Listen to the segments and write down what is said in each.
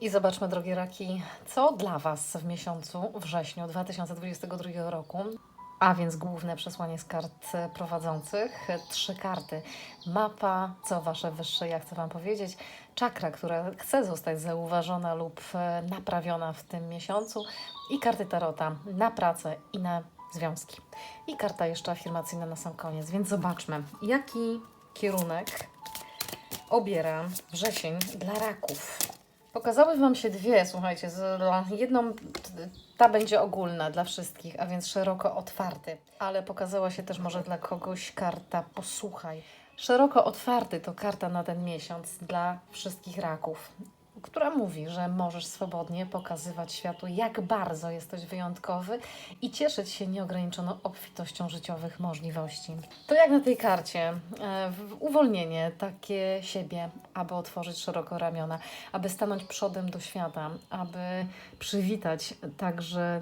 I zobaczmy, drogie raki, co dla Was w miesiącu wrześniu 2022 roku. A więc główne przesłanie z kart prowadzących. Trzy karty. Mapa, co Wasze wyższe, ja chcę Wam powiedzieć. Czakra, która chce zostać zauważona lub e, naprawiona w tym miesiącu. I karty Tarota na pracę i na związki. I karta jeszcze afirmacyjna na sam koniec. Więc zobaczmy, jaki kierunek obiera wrzesień dla raków. Pokazały Wam się dwie, słuchajcie, z, jedną ta będzie ogólna dla wszystkich, a więc szeroko otwarty, ale pokazała się też może dla kogoś karta posłuchaj. Szeroko otwarty to karta na ten miesiąc dla wszystkich raków, która mówi, że możesz swobodnie pokazywać światu, jak bardzo jesteś wyjątkowy i cieszyć się nieograniczoną obfitością życiowych możliwości. To jak na tej karcie, e, uwolnienie takie siebie, aby otworzyć szeroko ramiona, aby stanąć przodem do świata, aby przywitać także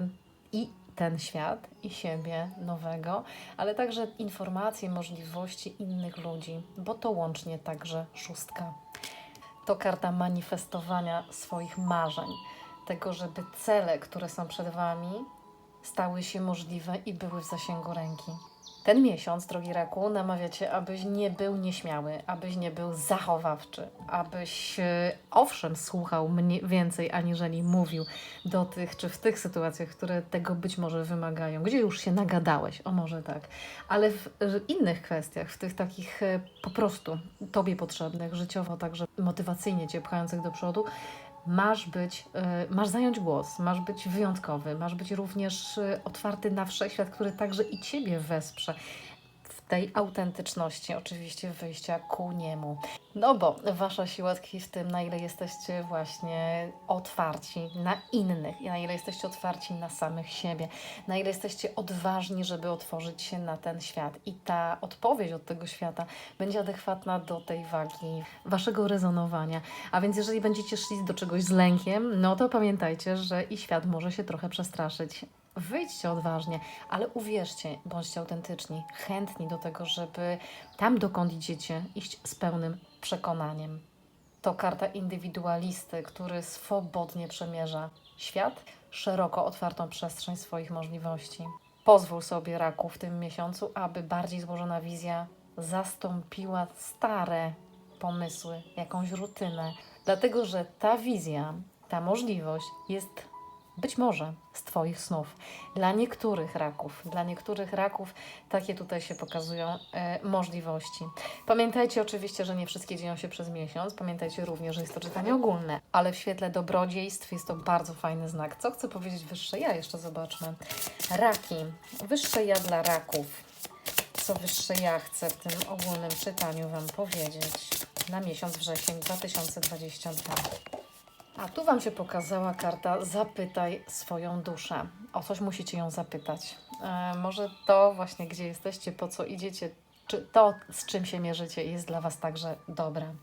i ten świat, i siebie nowego, ale także informacje, możliwości innych ludzi, bo to łącznie także szóstka. To karta manifestowania swoich marzeń, tego, żeby cele, które są przed Wami, stały się możliwe i były w zasięgu ręki. Ten miesiąc, drogi raku, namawia Cię, abyś nie był nieśmiały, abyś nie był zachowawczy, abyś e, owszem słuchał mnie więcej aniżeli mówił do tych, czy w tych sytuacjach, które tego być może wymagają, gdzie już się nagadałeś, o może tak, ale w innych kwestiach, w tych takich e, po prostu Tobie potrzebnych, życiowo także motywacyjnie Cię pchających do przodu, masz być, e, masz zająć głos, masz być wyjątkowy, masz być również e, otwarty na wszechświat, który także i Ciebie wesprze tej autentyczności, oczywiście wyjścia ku niemu. No bo Wasza siła tkwi w tym, na ile jesteście właśnie otwarci na innych na ile jesteście otwarci na samych siebie, na ile jesteście odważni, żeby otworzyć się na ten świat. I ta odpowiedź od tego świata będzie adekwatna do tej wagi Waszego rezonowania. A więc jeżeli będziecie szli do czegoś z lękiem, no to pamiętajcie, że i świat może się trochę przestraszyć. Wyjdźcie odważnie, ale uwierzcie, bądźcie autentyczni, chętni do tego, żeby tam, dokąd idziecie, iść z pełnym przekonaniem. To karta indywidualisty, który swobodnie przemierza świat, szeroko otwartą przestrzeń swoich możliwości. Pozwól sobie, raku, w tym miesiącu, aby bardziej złożona wizja zastąpiła stare pomysły, jakąś rutynę, dlatego że ta wizja, ta możliwość jest być może z Twoich snów. Dla niektórych raków, dla niektórych raków takie tutaj się pokazują e, możliwości. Pamiętajcie oczywiście, że nie wszystkie dzieją się przez miesiąc. Pamiętajcie również, że jest to czytanie ogólne, ale w świetle dobrodziejstw jest to bardzo fajny znak. Co chcę powiedzieć wyższe ja? Jeszcze zobaczmy. Raki. Wyższe ja dla raków. Co wyższe ja chcę w tym ogólnym czytaniu Wam powiedzieć na miesiąc wrzesień 2022. A tu Wam się pokazała karta Zapytaj swoją duszę. O coś musicie ją zapytać. E, może to właśnie, gdzie jesteście, po co idziecie, czy to, z czym się mierzycie, jest dla Was także dobre.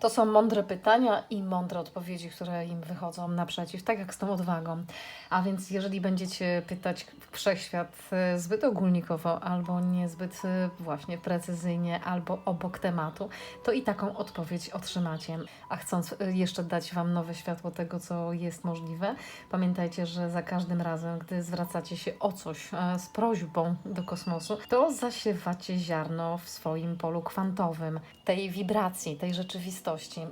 To są mądre pytania i mądre odpowiedzi, które im wychodzą naprzeciw, tak jak z tą odwagą. A więc jeżeli będziecie pytać wszechświat e, zbyt ogólnikowo, albo niezbyt e, właśnie precyzyjnie, albo obok tematu, to i taką odpowiedź otrzymacie. A chcąc e, jeszcze dać Wam nowe światło tego, co jest możliwe, pamiętajcie, że za każdym razem, gdy zwracacie się o coś z prośbą do kosmosu, to zasiewacie ziarno w swoim polu kwantowym, tej wibracji, tej rzeczywistości,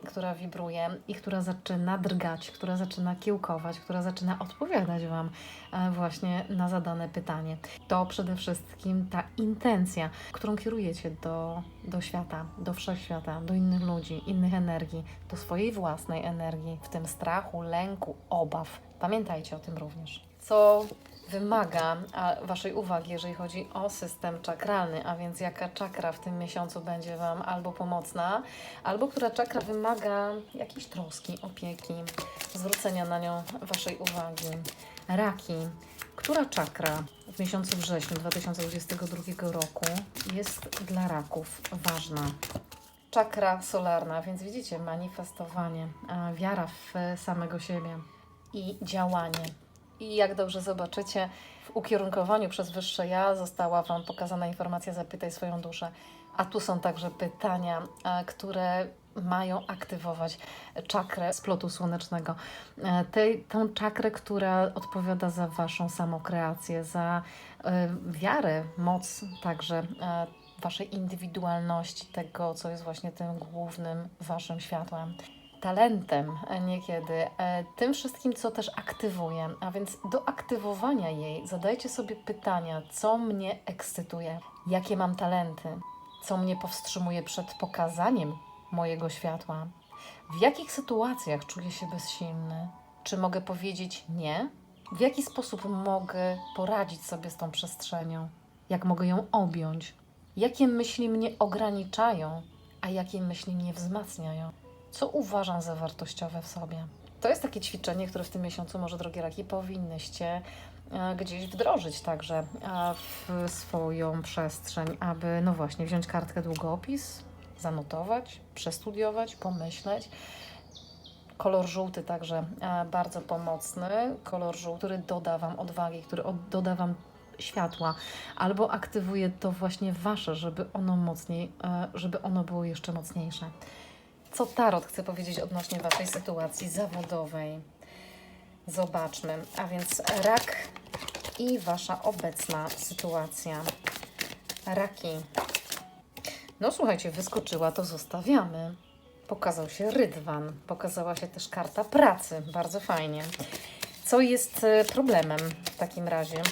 która wibruje i która zaczyna drgać, która zaczyna kiełkować, która zaczyna odpowiadać Wam e, właśnie na zadane pytanie. To przede wszystkim ta intencja, którą kierujecie do, do świata, do wszechświata, do innych ludzi, innych energii, do swojej własnej energii, w tym strachu, lęku, obaw. Pamiętajcie o tym również. Co wymaga Waszej uwagi, jeżeli chodzi o system czakralny, a więc jaka czakra w tym miesiącu będzie Wam albo pomocna, albo która czakra wymaga jakiejś troski, opieki, zwrócenia na nią Waszej uwagi. Raki. Która czakra w miesiącu wrześniu 2022 roku jest dla raków ważna? Czakra solarna, więc widzicie, manifestowanie, wiara w samego siebie i działanie. I jak dobrze zobaczycie, w ukierunkowaniu przez Wyższe Ja została Wam pokazana informacja Zapytaj swoją duszę. A tu są także pytania, e, które mają aktywować czakrę splotu słonecznego. E, tej, tą czakrę, która odpowiada za Waszą samokreację, za e, wiarę, moc także Waszej indywidualności, tego, co jest właśnie tym głównym Waszym światłem talentem niekiedy, e, tym wszystkim, co też aktywuje. A więc do aktywowania jej zadajcie sobie pytania, co mnie ekscytuje, jakie mam talenty, co mnie powstrzymuje przed pokazaniem mojego światła, w jakich sytuacjach czuję się bezsilny, czy mogę powiedzieć nie, w jaki sposób mogę poradzić sobie z tą przestrzenią, jak mogę ją objąć, jakie myśli mnie ograniczają, a jakie myśli mnie wzmacniają co uważam za wartościowe w sobie. To jest takie ćwiczenie, które w tym miesiącu, może drogie raki, powinnyście e, gdzieś wdrożyć także e, w swoją przestrzeń, aby, no właśnie, wziąć kartkę długopis, zanotować, przestudiować, pomyśleć. Kolor żółty także e, bardzo pomocny. Kolor żółty, który doda Wam odwagi, który doda Wam światła, albo aktywuje to właśnie Wasze, żeby ono mocniej, żeby ono było jeszcze mocniejsze co Tarot chce powiedzieć odnośnie Waszej sytuacji zawodowej. Zobaczmy. A więc rak i Wasza obecna sytuacja. Raki. No słuchajcie, wyskoczyła, to zostawiamy. Pokazał się rydwan, pokazała się też karta pracy. Bardzo fajnie. Co jest e, problemem w takim razie?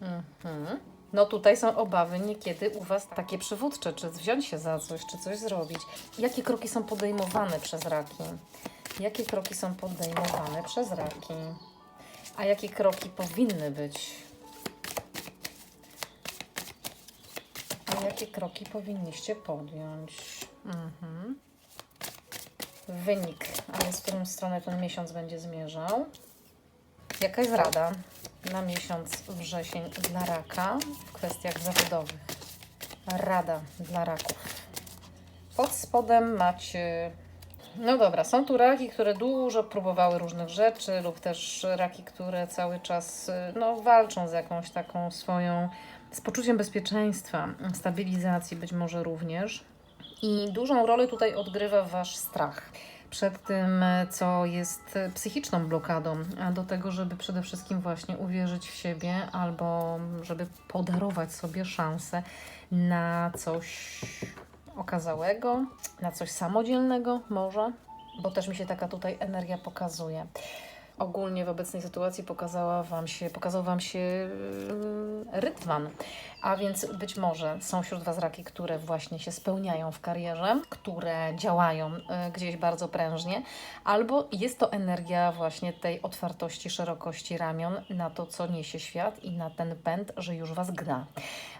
Mhm. No tutaj są obawy niekiedy u Was takie przywódcze, czy wziąć się za coś, czy coś zrobić. Jakie kroki są podejmowane przez raki? Jakie kroki są podejmowane przez raki? A jakie kroki powinny być? A jakie kroki powinniście podjąć? Mhm. Wynik, a więc w którą stronę ten miesiąc będzie zmierzał. Jaka jest rada? Na miesiąc wrzesień dla raka w kwestiach zawodowych. Rada dla raków. Pod spodem macie. No dobra, są tu raki, które dużo próbowały różnych rzeczy, lub też raki, które cały czas no, walczą z jakąś taką swoją, z poczuciem bezpieczeństwa, stabilizacji być może również. I dużą rolę tutaj odgrywa Wasz strach przed tym, co jest psychiczną blokadą, do tego, żeby przede wszystkim właśnie uwierzyć w siebie albo żeby podarować sobie szansę na coś okazałego, na coś samodzielnego może, bo też mi się taka tutaj energia pokazuje ogólnie w obecnej sytuacji pokazała wam się, pokazał Wam się yy, Rydwan. A więc być może są wśród Was raki, które właśnie się spełniają w karierze, które działają y, gdzieś bardzo prężnie, albo jest to energia właśnie tej otwartości, szerokości ramion na to, co niesie świat i na ten pęd, że już Was gna.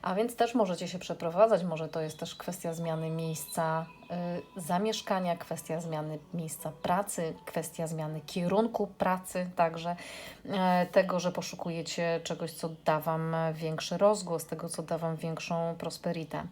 A więc też możecie się przeprowadzać, może to jest też kwestia zmiany miejsca y, zamieszkania, kwestia zmiany miejsca pracy, kwestia zmiany kierunku pracy, także tego, że poszukujecie czegoś, co da Wam większy rozgłos, tego, co da Wam większą prosperitę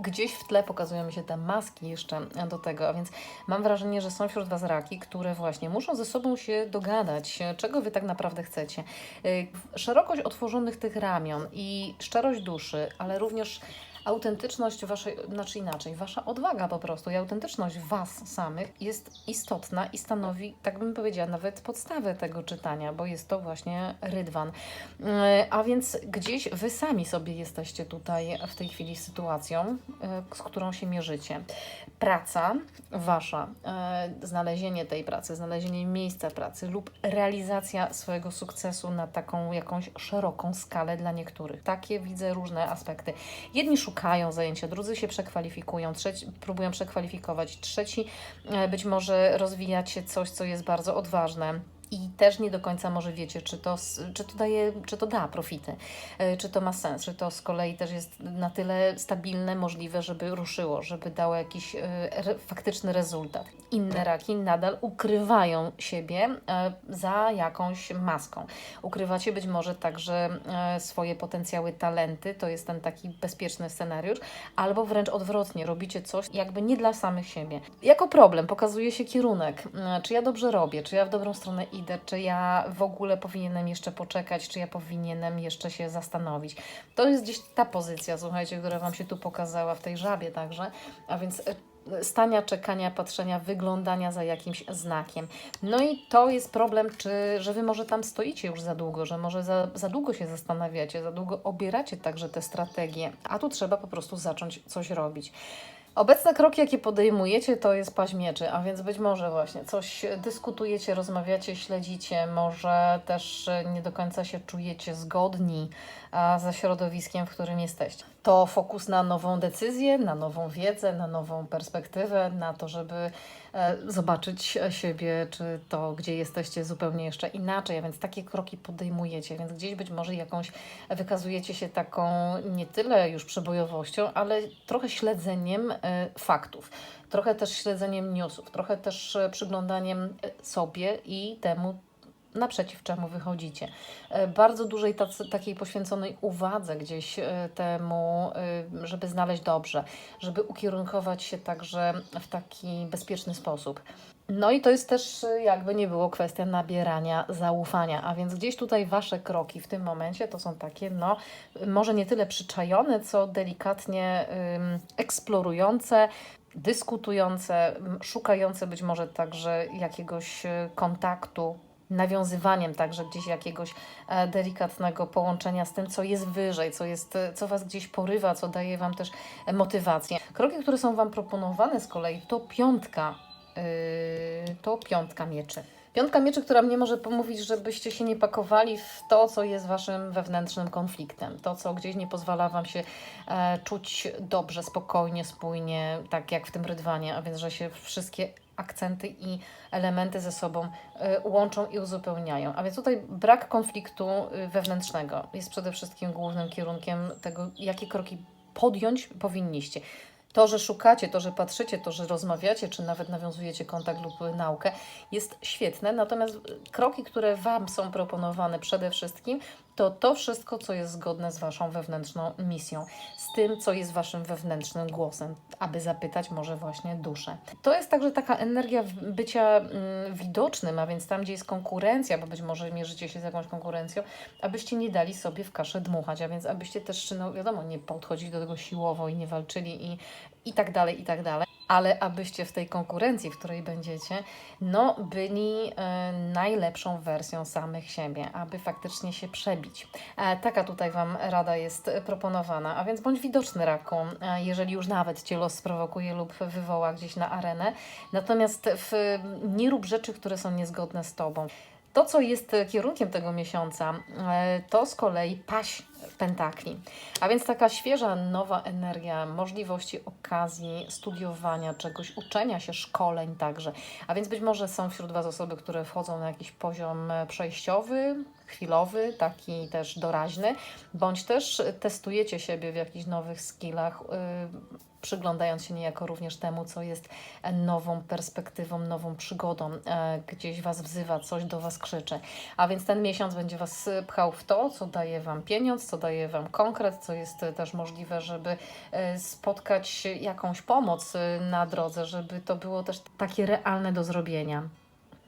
gdzieś w tle pokazują mi się te maski jeszcze do tego, a więc mam wrażenie, że są wśród Was raki, które właśnie muszą ze sobą się dogadać, czego Wy tak naprawdę chcecie. Y, szerokość otworzonych tych ramion i szczerość duszy, ale również autentyczność waszej, znaczy inaczej, wasza odwaga po prostu i autentyczność was samych jest istotna i stanowi, tak bym powiedziała, nawet podstawę tego czytania, bo jest to właśnie rydwan. E, a więc gdzieś wy sami sobie jesteście tutaj w tej chwili sytuacją, e, z którą się mierzycie. Praca wasza, e, znalezienie tej pracy, znalezienie miejsca pracy lub realizacja swojego sukcesu na taką jakąś szeroką skalę dla niektórych. Takie widzę różne aspekty. Jedni szukają szukają zajęcia, drudzy się przekwalifikują, trzeci próbują przekwalifikować, trzeci e, być może rozwijać się coś, co jest bardzo odważne i też nie do końca może wiecie, czy to, czy to daje, czy to da profity, e, czy to ma sens, czy to z kolei też jest na tyle stabilne, możliwe, żeby ruszyło, żeby dało jakiś e, faktyczny rezultat. Inne raki nadal ukrywają siebie e, za jakąś maską. Ukrywacie być może także swoje potencjały, talenty, to jest ten taki bezpieczny scenariusz, albo wręcz odwrotnie, robicie coś jakby nie dla samych siebie. Jako problem pokazuje się kierunek, czy ja dobrze robię, czy ja w dobrą stronę idę, czy ja w ogóle powinienem jeszcze poczekać, czy ja powinienem jeszcze się zastanowić. To jest gdzieś ta pozycja, słuchajcie, która Wam się tu pokazała w tej żabie także, a więc e, stania, czekania, patrzenia, wyglądania za jakimś znakiem. No i to jest problem, czy, że wy może tam stoicie już za długo, że może za, za długo się zastanawiacie, za długo obieracie także te strategie, a tu trzeba po prostu zacząć coś robić. Obecne kroki, jakie podejmujecie, to jest paź mieczy, a więc być może właśnie coś dyskutujecie, rozmawiacie, śledzicie, może też nie do końca się czujecie zgodni ze środowiskiem, w którym jesteście. To fokus na nową decyzję, na nową wiedzę, na nową perspektywę, na to, żeby e, zobaczyć siebie, czy to, gdzie jesteście, zupełnie jeszcze inaczej, a więc takie kroki podejmujecie, więc gdzieś być może jakąś wykazujecie się taką nie tyle już przebojowością, ale trochę śledzeniem e, faktów, trochę też śledzeniem newsów, trochę też e, przyglądaniem sobie i temu, naprzeciw czemu wychodzicie. E, Bardzo dużej tacy, takiej poświęconej uwadze gdzieś e, temu, e, żeby znaleźć dobrze, żeby ukierunkować się także w taki bezpieczny sposób. No i to jest też jakby nie było kwestia nabierania zaufania, a więc gdzieś tutaj Wasze kroki w tym momencie to są takie, no może nie tyle przyczajone, co delikatnie ym, eksplorujące, dyskutujące, szukające być może także jakiegoś kontaktu, nawiązywaniem także gdzieś jakiegoś e, delikatnego połączenia z tym, co jest wyżej, co, jest, e, co Was gdzieś porywa, co daje Wam też motywację. Kroki, które są Wam proponowane z kolei, to piątka, yy, to piątka mieczy. Piątka mieczy, która mnie może pomówić, żebyście się nie pakowali w to, co jest waszym wewnętrznym konfliktem. To, co gdzieś nie pozwala wam się e, czuć dobrze, spokojnie, spójnie, tak jak w tym rydwanie, a więc, że się wszystkie akcenty i elementy ze sobą e, łączą i uzupełniają. A więc tutaj brak konfliktu e, wewnętrznego jest przede wszystkim głównym kierunkiem tego, jakie kroki podjąć powinniście. To, że szukacie, to, że patrzycie, to, że rozmawiacie, czy nawet nawiązujecie kontakt lub naukę, jest świetne. Natomiast kroki, które Wam są proponowane przede wszystkim, to to wszystko, co jest zgodne z Waszą wewnętrzną misją, z tym, co jest Waszym wewnętrznym głosem, aby zapytać może właśnie duszę. To jest także taka energia bycia mm, widocznym, a więc tam, gdzie jest konkurencja, bo być może mierzycie się z jakąś konkurencją, abyście nie dali sobie w kaszę dmuchać, a więc abyście też, no wiadomo, nie podchodzili do tego siłowo i nie walczyli i, i tak dalej, i tak dalej. Ale abyście w tej konkurencji, w której będziecie, no byli e, najlepszą wersją samych siebie, aby faktycznie się przebić. E, taka tutaj Wam rada jest proponowana, a więc bądź widoczny raku, e, jeżeli już nawet Cię los sprowokuje lub wywoła gdzieś na arenę, natomiast w, nie rób rzeczy, które są niezgodne z Tobą. To, co jest e, kierunkiem tego miesiąca, e, to z kolei paść pentakli. A więc taka świeża, nowa energia, możliwości, okazji, studiowania czegoś, uczenia się, szkoleń także. A więc być może są wśród Was osoby, które wchodzą na jakiś poziom e, przejściowy, chwilowy, taki też doraźny, bądź też testujecie siebie w jakichś nowych skillach, yy, przyglądając się niejako również temu, co jest nową perspektywą, nową przygodą. E, Gdzieś Was wzywa, coś do Was krzyczy. A więc ten miesiąc będzie Was pchał w to, co daje Wam pieniądz, co daje Wam konkret, co jest też możliwe, żeby e, spotkać jakąś pomoc e, na drodze, żeby to było też takie realne do zrobienia.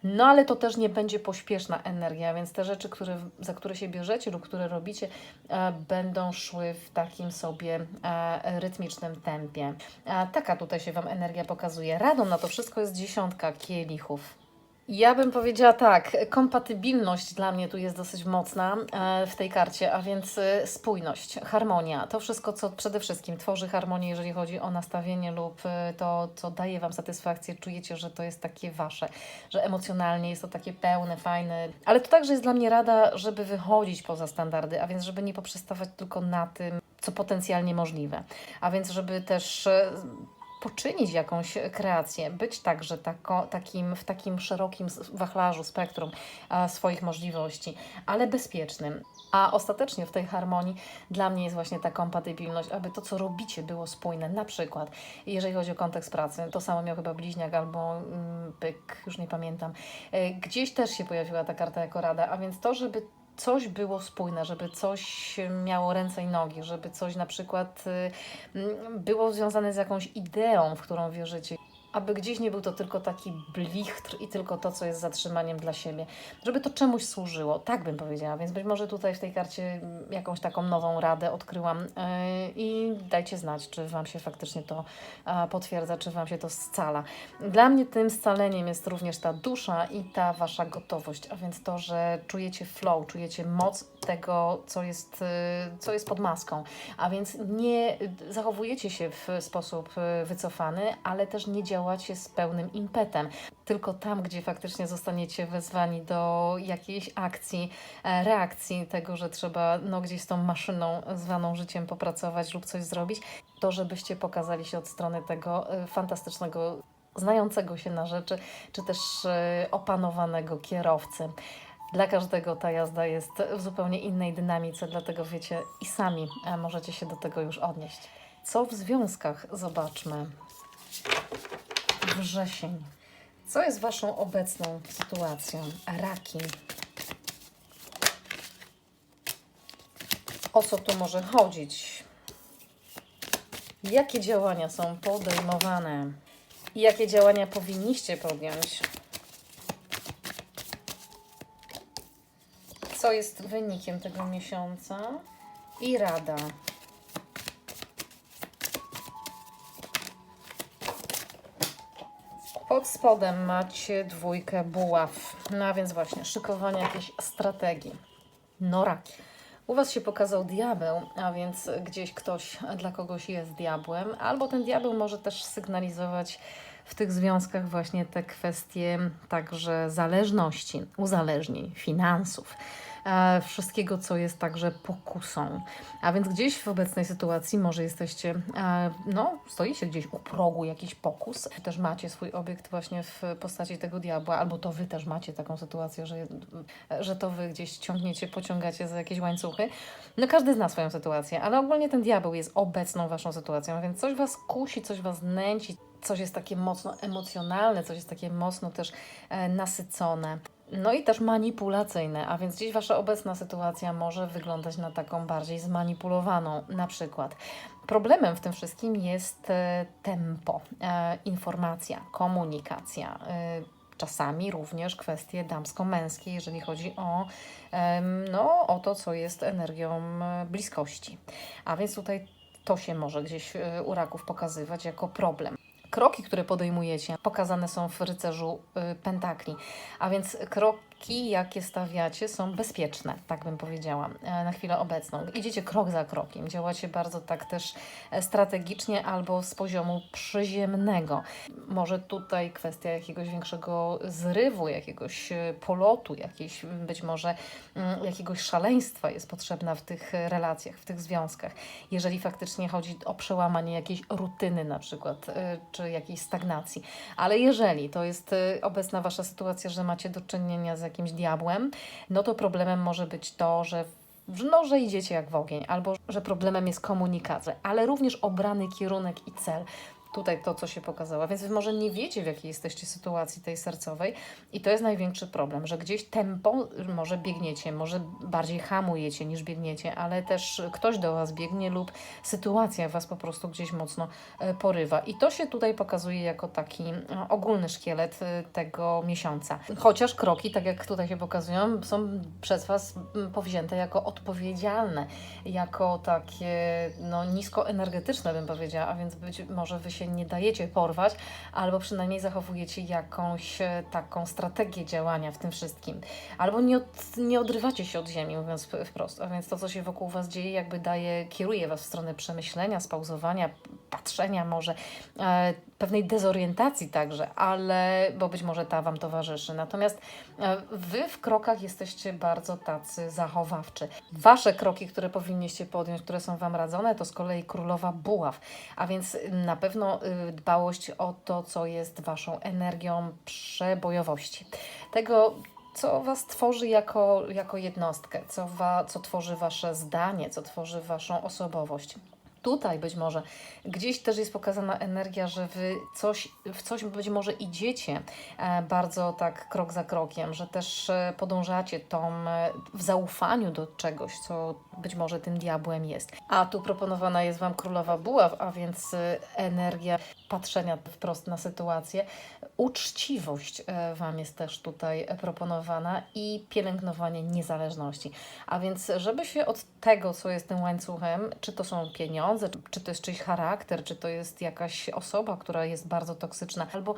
No ale to też nie będzie pośpieszna energia, więc te rzeczy, które, za które się bierzecie lub które robicie, e, będą szły w takim sobie e, rytmicznym tempie. E, taka tutaj się Wam energia pokazuje. Radą na to wszystko jest dziesiątka kielichów. Ja bym powiedziała tak, kompatybilność dla mnie tu jest dosyć mocna e, w tej karcie, a więc e, spójność, harmonia, to wszystko, co przede wszystkim tworzy harmonię, jeżeli chodzi o nastawienie lub e, to, co daje Wam satysfakcję, czujecie, że to jest takie Wasze, że emocjonalnie jest to takie pełne, fajne, ale to także jest dla mnie rada, żeby wychodzić poza standardy, a więc żeby nie poprzestawać tylko na tym, co potencjalnie możliwe, a więc żeby też poczynić jakąś kreację, być także tako, takim, w takim szerokim wachlarzu, spektrum swoich możliwości, ale bezpiecznym. A ostatecznie w tej harmonii dla mnie jest właśnie ta kompatybilność, aby to, co robicie, było spójne. Na przykład, jeżeli chodzi o kontekst pracy, to samo miał chyba bliźniak albo mm, byk, już nie pamiętam. E, Gdzieś też się pojawiła ta karta jako rada, a więc to, żeby coś było spójne, żeby coś miało ręce i nogi, żeby coś na przykład y, było związane z jakąś ideą, w którą wierzycie. Aby gdzieś nie był to tylko taki blichtr i tylko to, co jest zatrzymaniem dla siebie, żeby to czemuś służyło, tak bym powiedziała, więc być może tutaj w tej karcie mm, jakąś taką nową radę odkryłam yy, i dajcie znać, czy Wam się faktycznie to e, potwierdza, czy Wam się to scala. Dla mnie tym scaleniem jest również ta dusza i ta Wasza gotowość, a więc to, że czujecie flow, czujecie moc tego, co jest, y, co jest pod maską, a więc nie zachowujecie się w sposób y, wycofany, ale też nie działacie z pełnym impetem. Tylko tam, gdzie faktycznie zostaniecie wezwani do jakiejś akcji, e, reakcji tego, że trzeba no, gdzieś z tą maszyną zwaną życiem popracować lub coś zrobić, to żebyście pokazali się od strony tego y, fantastycznego znającego się na rzeczy, czy też e, opanowanego kierowcy. Dla każdego ta jazda jest w zupełnie innej dynamice, dlatego wiecie i sami e, możecie się do tego już odnieść. Co w związkach? Zobaczmy. Wrzesień. Co jest Waszą obecną sytuacją? Raki. O co tu może chodzić? Jakie działania są podejmowane? I jakie działania powinniście podjąć? Co jest wynikiem tego miesiąca? I rada. Pod spodem macie dwójkę buław. No a więc właśnie, szykowanie jakiejś strategii. No raki. U Was się pokazał diabeł, a więc gdzieś ktoś dla kogoś jest diabłem, albo ten diabeł może też sygnalizować w tych związkach właśnie te kwestie także zależności, uzależnień, finansów, wszystkiego, co jest także pokusą. A więc gdzieś w obecnej sytuacji może jesteście, e, no, stoicie gdzieś u progu jakiś pokus, też macie swój obiekt właśnie w postaci tego diabła, albo to Wy też macie taką sytuację, że, że to Wy gdzieś ciągniecie, pociągacie za jakieś łańcuchy. No każdy zna swoją sytuację, ale ogólnie ten diabeł jest obecną Waszą sytuacją, więc coś Was kusi, coś Was nęci, coś jest takie mocno emocjonalne, coś jest takie mocno też e, nasycone. No i też manipulacyjne, a więc dziś Wasza obecna sytuacja może wyglądać na taką bardziej zmanipulowaną. Na przykład problemem w tym wszystkim jest e, tempo, e, informacja, komunikacja. E, czasami również kwestie damsko-męskie, jeżeli chodzi o, no, o to, co jest energią bliskości. A więc tutaj to się może gdzieś u raków pokazywać jako problem. Kroki, które podejmujecie, pokazane są w rycerzu y, pentakli, a więc kroki, jakie stawiacie, są bezpieczne, tak bym powiedziała, e, na chwilę obecną. Idziecie krok za krokiem, działacie bardzo tak też e, strategicznie albo z poziomu przyziemnego. Może tutaj kwestia jakiegoś większego zrywu, jakiegoś e, polotu, jakiejś być może jakiegoś szaleństwa jest potrzebna w tych relacjach, w tych związkach. Jeżeli faktycznie chodzi o przełamanie jakiejś rutyny na przykład, czy jakiejś stagnacji. Ale jeżeli to jest obecna Wasza sytuacja, że macie do czynienia z jakimś diabłem, no to problemem może być to, że no, że idziecie jak w ogień, albo że problemem jest komunikacja, ale również obrany kierunek i cel. Tutaj to, co się pokazało, więc Wy może nie wiecie, w jakiej jesteście sytuacji tej sercowej i to jest największy problem, że gdzieś tempo może biegniecie, może bardziej hamujecie niż biegniecie, ale też ktoś do Was biegnie lub sytuacja Was po prostu gdzieś mocno e, porywa. I to się tutaj pokazuje jako taki e, ogólny szkielet e, tego miesiąca. Chociaż kroki, tak jak tutaj się pokazują, są przez Was powzięte jako odpowiedzialne, jako takie no, niskoenergetyczne, bym powiedziała, a więc być może Wy się nie dajecie porwać, albo przynajmniej zachowujecie jakąś e, taką strategię działania w tym wszystkim. Albo nie, od, nie odrywacie się od ziemi, mówiąc wprost. A więc to, co się wokół Was dzieje, jakby daje, kieruje Was w stronę przemyślenia, spauzowania, patrzenia może, e, pewnej dezorientacji także, ale, bo być może ta Wam towarzyszy. Natomiast e, Wy w krokach jesteście bardzo tacy zachowawczy. Wasze kroki, które powinniście podjąć, które są Wam radzone, to z kolei królowa buław. A więc na pewno y, dbałość o to, co jest Waszą energią przebojowości. Tego, co Was tworzy jako, jako jednostkę, co, wa, co tworzy Wasze zdanie, co tworzy Waszą osobowość. Tutaj być może gdzieś też jest pokazana energia, że wy coś, w coś być może idziecie e, bardzo tak krok za krokiem, że też e, podążacie tą e, w zaufaniu do czegoś, co być może tym diabłem jest. A tu proponowana jest Wam królowa buław, a więc energia patrzenia wprost na sytuację. Uczciwość Wam jest też tutaj proponowana i pielęgnowanie niezależności. A więc, żeby się od tego, co jest tym łańcuchem, czy to są pieniądze, czy to jest czyjś charakter, czy to jest jakaś osoba, która jest bardzo toksyczna, albo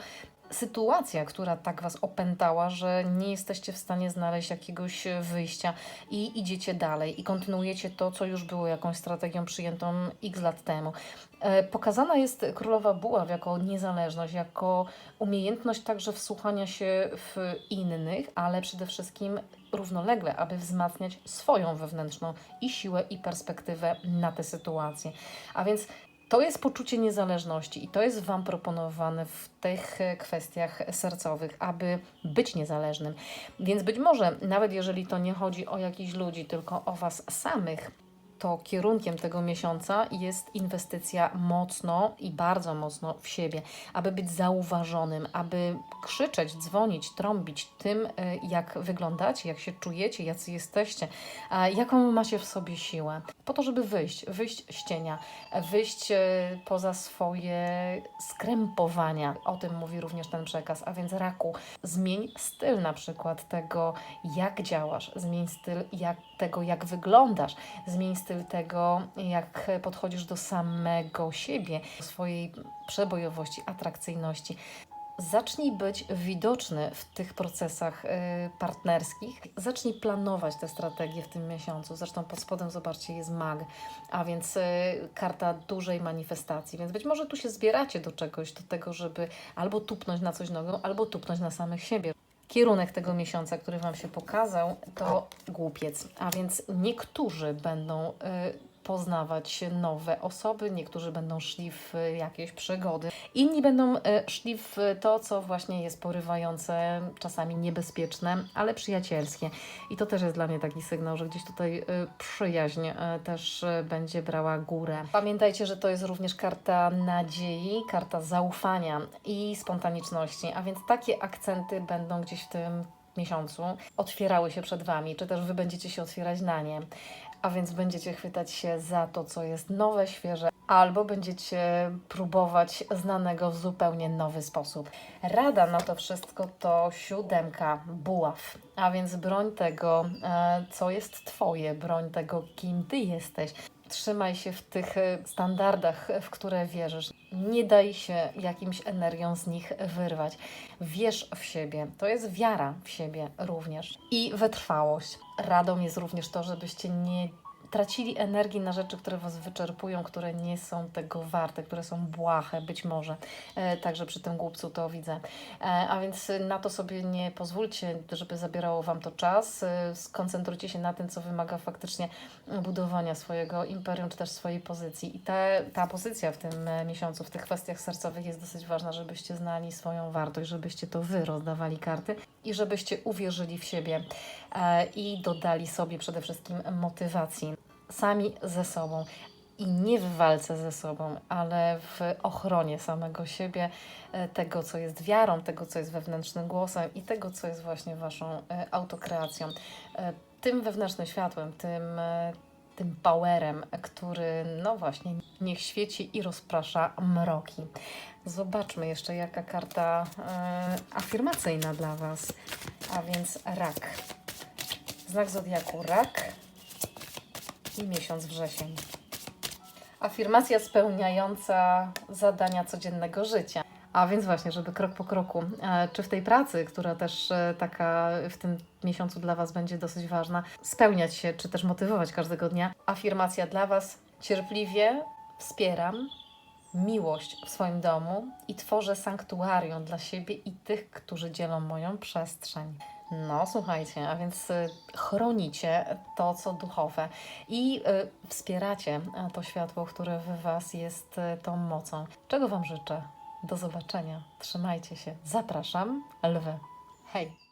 sytuacja, która tak Was opętała, że nie jesteście w stanie znaleźć jakiegoś wyjścia i idziecie dalej i kontynuujecie to, co już było jakąś strategią przyjętą x lat temu. E, Pokazana jest królowa buław jako niezależność, jako umiejętność także wsłuchania się w innych, ale przede wszystkim równolegle, aby wzmacniać swoją wewnętrzną i siłę, i perspektywę na tę sytuację. A więc to jest poczucie niezależności i to jest Wam proponowane w tych e, kwestiach sercowych, aby być niezależnym. Więc być może, nawet jeżeli to nie chodzi o jakichś ludzi, tylko o Was samych, to kierunkiem tego miesiąca jest inwestycja mocno i bardzo mocno w siebie, aby być zauważonym, aby krzyczeć, dzwonić, trąbić tym, y, jak wyglądacie, jak się czujecie, jacy jesteście, jaką macie w sobie siłę, po to, żeby wyjść, wyjść z cienia, wyjść y, poza swoje skrępowania. O tym mówi również ten przekaz, a więc raku. Zmień styl na przykład tego, jak działasz, zmień styl jak, tego, jak wyglądasz, zmień styl tego, jak podchodzisz do samego siebie, swojej przebojowości, atrakcyjności. Zacznij być widoczny w tych procesach y, partnerskich. Zacznij planować te strategie w tym miesiącu. Zresztą pod spodem, zobaczcie, jest mag, a więc y, karta dużej manifestacji. Więc być może tu się zbieracie do czegoś, do tego, żeby albo tupnąć na coś nogą, albo tupnąć na samych siebie. Kierunek tego miesiąca, który Wam się pokazał, to głupiec. A więc niektórzy będą y, poznawać nowe osoby, niektórzy będą szli w jakieś przygody, inni będą y, szli w to, co właśnie jest porywające, czasami niebezpieczne, ale przyjacielskie. I to też jest dla mnie taki sygnał, że gdzieś tutaj y, przyjaźń y, też będzie brała górę. Pamiętajcie, że to jest również karta nadziei, karta zaufania i spontaniczności, a więc takie akcenty będą gdzieś w tym miesiącu otwierały się przed Wami, czy też Wy będziecie się otwierać na nie. A więc będziecie chwytać się za to, co jest nowe, świeże, albo będziecie próbować znanego w zupełnie nowy sposób. Rada na to wszystko to siódemka buław, a więc broń tego, e, co jest Twoje, broń tego, kim Ty jesteś. Trzymaj się w tych e, standardach, w które wierzysz. Nie daj się jakimś energią z nich wyrwać. Wierz w siebie. To jest wiara w siebie również. I wytrwałość. Radą jest również to, żebyście nie tracili energii na rzeczy, które Was wyczerpują, które nie są tego warte, które są błahe, być może. E, także przy tym głupcu to widzę. E, a więc na to sobie nie pozwólcie, żeby zabierało Wam to czas. E, skoncentrujcie się na tym, co wymaga faktycznie budowania swojego imperium, czy też swojej pozycji. I te, ta pozycja w tym e, miesiącu, w tych kwestiach sercowych jest dosyć ważna, żebyście znali swoją wartość, żebyście to Wy rozdawali karty i żebyście uwierzyli w siebie e, i dodali sobie przede wszystkim motywacji sami ze sobą. I nie w walce ze sobą, ale w ochronie samego siebie, e, tego, co jest wiarą, tego, co jest wewnętrznym głosem i tego, co jest właśnie Waszą e, autokreacją. Tym wewnętrznym światłem, tym, tym powerem, który, no właśnie, niech świeci i rozprasza mroki. Zobaczmy jeszcze, jaka karta e, afirmacyjna dla Was. A więc rak. Znak zodiaku rak i miesiąc wrzesień. Afirmacja spełniająca zadania codziennego życia. A więc właśnie, żeby krok po kroku, e, czy w tej pracy, która też e, taka w tym miesiącu dla Was będzie dosyć ważna, spełniać się, czy też motywować każdego dnia. Afirmacja dla Was cierpliwie wspieram miłość w swoim domu i tworzę sanktuarium dla siebie i tych, którzy dzielą moją przestrzeń. No, słuchajcie, a więc y, chronicie to, co duchowe i wspieracie to światło, które w Was jest tą mocą. Czego Wam życzę? Do zobaczenia. Trzymajcie się. Zapraszam. Lwy. Hej!